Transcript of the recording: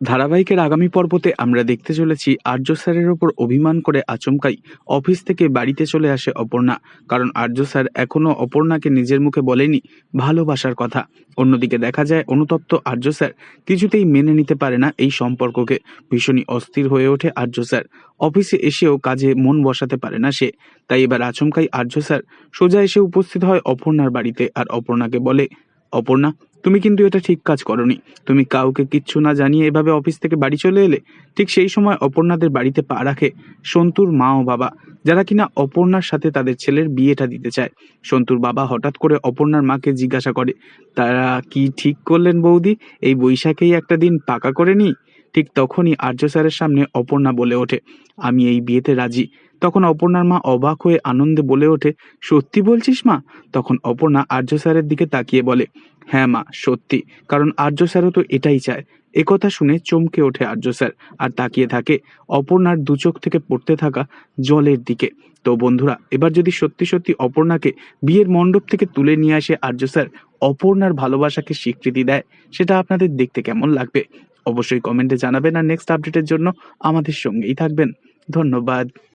ধারাবাহিকের আগামী পর্বতে আমরা দেখতে চলেছি আর্য স্যারের ওপর অভিমান করে আচমকাই অফিস থেকে বাড়িতে চলে আসে অপর্ণা। কারণ আর্য স্যার এখনও অপর্ণাকে নিজের মুখে বলেনি, ভালোবাসার কথা। অন্যদিকে দেখা যায়, অনুতপ্ত আর্য স্যার কিছুতেই মেনে নিতে পারে না এই সম্পর্ককে। ভীষণই অস্থির হয়ে ওঠে আর্য স্যার। অফিসে এসেও কাজে মন বসাতে পারে না সে। তাই এবার আচমকাই আর্য স্যার সোজা এসে উপস্থিত হয় অপর্ণার বাড়িতে আর অপর্ণাকে বলে অপর্ণা, তুমি কিন্তু এটা ঠিক কাজ করনি। তুমি কাউকে কিচ্ছু না জানিয়ে এভাবে অফিস থেকে বাড়ি চলে এলে, ঠিক সেই সময় অপর্ণাদের বাড়িতে পা রাখে সন্তুর মা ও বাবা, যারা কিনা অপর্ণার সাথে তাদের ছেলের বিয়েটা দিতে চায়। সন্তুর বাবা হঠাৎ করে অপর্ণার মাকে জিজ্ঞাসা করে, তারা কি ঠিক করলেন বৌদি? এই বৈশাখেই একটা দিন পাকা করে নি? ঠিক তখনই আর্য স্যারের সামনে অপর্ণা বলে ওঠে, আমি এই বিয়েতে রাজি। তখন অপর্ণার মা অবাক হয়ে আনন্দে বলে ওঠে, সত্যি বলছিস মা? তখন অপর্ণা আর্য স্যারের দিকে তাকিয়ে বলে হ্যাঁ মা, সত্যি। কারণ আর্য স্যারও তো এটাই চায়। একথা শুনে চমকে ওঠে আর্য স্যার আর তাকিয়ে থাকে অপর্ণার দু চোখ থেকে পড়তে থাকা জলের দিকে। তো বন্ধুরা, এবার যদি সত্যি সত্যি অপর্ণাকে বিয়ের মণ্ডপ থেকে তুলে নিয়ে আসে আর্য স্যার, অপর্ণার ভালোবাসাকে স্বীকৃতি দেয়, সেটা আপনাদের দেখতে কেমন লাগবে? অবশ্যই কমেন্টে জানাবেন। আর নেক্সট আপডেটের জন্য আমাদের সঙ্গেই থাকবেন। ধন্যবাদ।